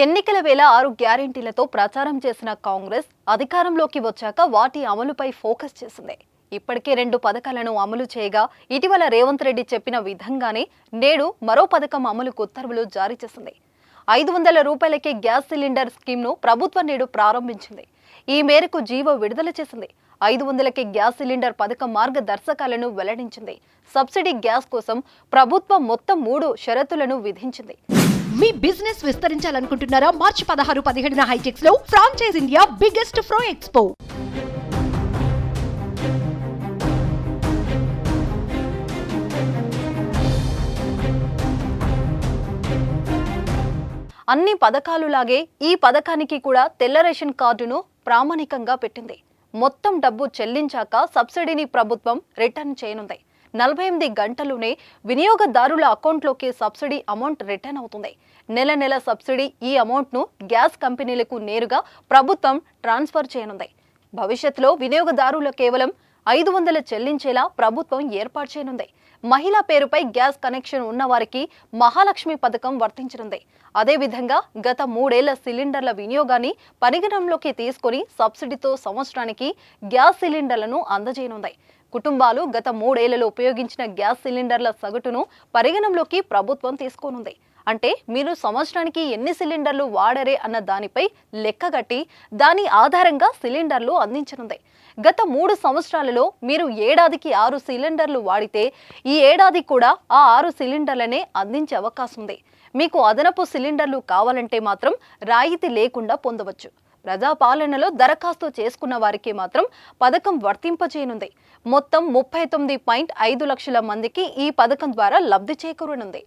ఎన్నికల వేళ ఆరు గ్యారెంటీలతో ప్రచారం చేసిన కాంగ్రెస్ అధికారంలోకి వచ్చాక వాటి అమలుపై ఫోకస్ చేసింది. ఇప్పటికే రెండు పథకాలను అమలు చేయగా ఇటీవల రేవంత్ రెడ్డి చెప్పిన విధంగానే నేడు మరో పథకం అమలుకు ఉత్తర్వులు జారీ చేసింది. ఐదు వందల రూపాయలకే గ్యాస్ సిలిండర్ స్కీమ్ను ప్రభుత్వం నేడు ప్రారంభించింది. ఈ మేరకు జీవో విడుదల చేసింది. ఐదు వందలకే గ్యాస్ సిలిండర్ పథకం మార్గదర్శకాలను వెల్లడించింది. సబ్సిడీ గ్యాస్ కోసం ప్రభుత్వం మొత్తం మూడు షరతులను విధించింది. మీ బిజినెస్ విస్తరించాలనుకుంటున్నారా? మార్చి పదహారు పదిహేడున హైటెక్స్లో ఫ్రాంచైజ్ ఇండియా బిగ్గెస్ట్ ఫ్రో ఎక్స్పో. అన్ని పథకాలులాగే ఈ పథకానికి కూడా తెల్ల రేషన్ కార్డును ప్రామాణికంగా పెట్టింది. మొత్తం డబ్బు చెల్లించాక సబ్సిడీని ప్రభుత్వం రిటర్న్ చేయనుంది. నలభై ఎనిమిది గంటలునే వినియోగదారుల అకౌంట్లోకి సబ్సిడీ అమౌంట్ రిటర్న్ అవుతుంది. నెల నెల సబ్సిడీ ఈ అమౌంట్ను గ్యాస్ కంపెనీలకు నేరుగా ప్రభుత్వం ట్రాన్స్ఫర్ చేయనుంది. భవిష్యత్తులో వినియోగదారులు కేవలం ఐదు వందలు చెల్లించేలా ప్రభుత్వం ఏర్పాటు చేయనుంది. మహిళా పేరుపై గ్యాస్ కనెక్షన్ ఉన్న వారికి మహాలక్ష్మి పథకం వర్తించనుంది. అదేవిధంగా గత మూడేళ్ళ సిలిండర్ల వినియోగాన్ని పరిగణంలోకి తీసుకొని సబ్సిడీతో సంవత్సరానికి గ్యాస్ సిలిండర్లను అందజేయనుంది. కుటుంబాలు గత మూడేళ్ళలో ఉపయోగించిన గ్యాస్ సిలిండర్ల సగటును పరిగణంలోకి ప్రభుత్వం తీసుకోనుంది. అంటే మీరు సంవత్సరానికి ఎన్ని సిలిండర్లు వాడరే అన్న దానిపై లెక్కగట్టి దాని ఆధారంగా సిలిండర్లు అందించనుంది. గత మూడు సంవత్సరాలలో మీరు ఏడాదికి ఆరు సిలిండర్లు వాడితే ఈ ఏడాది కూడా ఆ ఆరు సిలిండర్లనే అందించే అవకాశం ఉంది. మీకు అదనపు సిలిండర్లు కావాలంటే మాత్రం రాయితీ లేకుండా పొందవచ్చు. ప్రజాపాలనలో దరఖాస్తు చేసుకున్న వారికి మాత్రం పథకం వర్తింపచేయనుంది మొత్తం ముప్పై తొమ్మిది పాయింట్ ఐదు లక్షల మందికి ఈ పథకం ద్వారా లబ్ధి చేకూరనుంది.